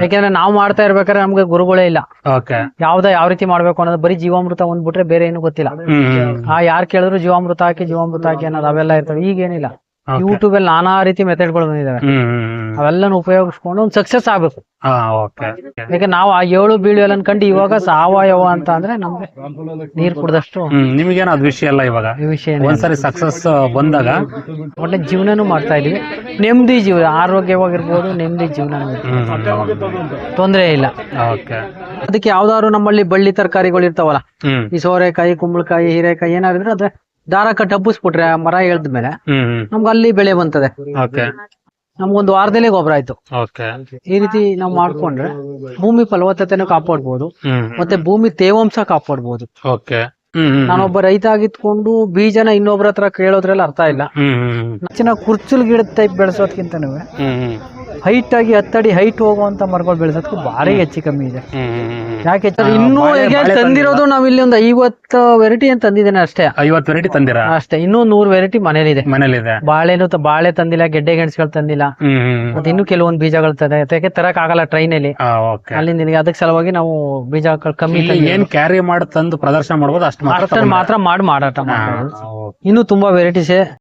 ಯಾಕೆಂದ್ರೆ ನಾವು ಮಾಡ್ತಾ ಇರ್ಬೇಕಾದ್ರೆ ನಮ್ಗೆ ಗುರುಗಳೇ ಇಲ್ಲ. ಓಕೆ ಯಾವ್ದ ಯಾವ ರೀತಿ ಮಾಡ್ಬೇಕು ಅನ್ನೋದು ಬರೀ ಜೀವಾಮೃತ ಒಂದ್ ಬಿಟ್ರೆ ಬೇರೆ ಏನು ಗೊತ್ತಿಲ್ಲ. ಆ ಯಾರ್ ಕೇಳಿದ್ರು ಜೀವಾಮೃತ ಹಾಕಿ ಜೀವಾಮೃತ ಹಾಕಿ ಅನ್ನೋದು ಅವೆಲ್ಲ ಇರ್ತವೆ. ಈಗೇನಿಲ್ಲ. ಯೂಟ್ಯೂಬ್ ಅಲ್ಲಿ ನಾನಾ ರೀತಿ ಮೆಥಡ್ಗಳು ಬಂದಿದಾವೆ. ಅವೆಲ್ಲನ ಉಪಯೋಗಿಸ್ಕೊಂಡು ಒಂದ್ ಸಕ್ಸಸ್ ಆಗ್ಬೇಕು. ಯಾಕೆ ನಾವು ಆ ಏಳು ಬೀಳು ಎಲ್ಲ ಅನ್ಕೊಂಡು ಇವಾಗ ಸಾವಯವ ಅಂತ ಅಂದ್ರೆ ನಮ್ಗೆ ನೀರ್ ಕುಡ್ದಷ್ಟು ನಿಮ್ಗೇನು ಅದ್ ವಿಷಯ ಅಲ್ಲ ಇವಾಗ? ವಿಷಯ. ಒಂದ್ಸರಿ ಸಕ್ಸಸ್ ಬಂದಾಗ? ಒಳ್ಳೆ ಜೀವನನೂ ಮಾಡ್ತಾ ಇದೀವಿ. ನೆಮ್ಮದಿ ಜೀವನ ಆರೋಗ್ಯವಾಗಿರ್ಬೋದು ನೆಮ್ಮದಿ ಜೀವನ ತೊಂದರೆ ಇಲ್ಲ. ಅದಕ್ಕೆ ಯಾವ್ದಾದ್ರು ನಮ್ಮಲ್ಲಿ ಬಳ್ಳಿ ತರಕಾರಿಗಳು ಇರ್ತಾವಲ್ಲ ಈ ಸೋರೆಕಾಯಿ ಕುಂಬಳಕಾಯಿ ಹೀರೆಕಾಯಿ ಏನಾದ್ರು ಅದ್ರ ದಾರ ಕಟ್ಟಿ ಹಬ್ಬಿಸ್ಬಿಟ್ರೆ ಆ ಮರ ಎಳ್ದ ಮೇಲೆ ಹ್ಮ್. ನಮ್ಗೆ ಅಲ್ಲಿ ಬೆಳೆ ಬಂತದೆ. ಓಕೆ. ನಮ್ಗೊಂದು ವಾರದಲ್ಲಿ ಗೊಬ್ಬರ ಆಯ್ತು. ಓಕೆ. ಈ ರೀತಿ ನಾವು ಮಾಡ್ಕೊಂಡ್ರೆ ಭೂಮಿ ಫಲವತ್ತತೆನೂ ಕಾಪಾಡ್ಬೋದು. ಹ್ಮ್ ಮತ್ತೆ ಭೂಮಿ ತೇವಾಂಶ ಕಾಪಾಡ್ಬೋದು. ಓಕೆ. ಹ್ಮ್ ಹ್ಮ್ ನಾನೊಬ್ಬ ರೈತ ಆಗಿತ್ಕೊಂಡು ಬೀಜನ ಇನ್ನೊಬ್ರ ಹತ್ರ ಕೇಳೋದ್ರಲ್ಲಿ ಅರ್ಥ ಇಲ್ಲ. ಹ್ಮ್ ಹ್ಮ್ ಹೆಚ್ಚಿನ ಕುರ್ಚಲ್ ಗಿಡದ ಟೈಪ್ ಹ್ಮ್ ಹ್ಮ್. ಹೈಟ್ ಆಗಿ ಹತ್ತಡಿ ಹೈಟ್ ಹೋಗುವಂತ ಮರಗಳು ಬೆಳೆಸೋದಕ್ಕೂ ಭಾರಿ ಹೆಚ್ಚು ಕಮ್ಮಿ ಇದೆ. ಯಾಕೆ ಇನ್ನೂ ಈಗ ತಂದಿರೋದು ನಾವ್ ಇಲ್ಲಿ ಒಂದು ಐವತ್ತು ವೆರೈಟಿ ಅಂತ ತಂದಿದ್ದೇನೆ ಅಷ್ಟೇ. ಐವತ್ತು ವೆರೈಟಿ ತಂದಿರ? ಅಷ್ಟೇ ಇನ್ನೂ ನೂರ್ ವೆರೈಟಿ ಮನೇಲಿದೆ. ಮನೇಲಿದೆ. ಬಾಳೆನು ಬಾಳೆ ತಂದಿಲ್ಲ ಗೆಡ್ಡೆ ಗೆಣಸುಗಳು ತಂದಿಲ್ಲ. ಮತ್ತೆ ಇನ್ನೂ ಕೆಲವೊಂದು ಬೀಜಗಳು ತಂದೆ ಯಾಕೆ ತರಕ್ ಆಗಲ್ಲ ಟ್ರೈನ್ ಅಲ್ಲಿ ಅಲ್ಲಿ ನಿನಗೆ ಅದಕ್ಕೆ ಸಲುವಾಗಿ ನಾವು ಬೀಜಗಳು ಕಮ್ಮಿ. ಏನ್ ಕ್ಯಾರಿ ಮಾಡಿ ತಂದು ಪ್ರದರ್ಶನ ಮಾಡ್ಬೋದು ಅಷ್ಟು ಮಾತ್ರ ಮಾಡಿ ಮಾರಾಟ ಮಾಡಬಹುದು ಮಾಡ್ಬೋದು. ಇನ್ನೂ ತುಂಬಾ ವೆರೈಟೀಸ್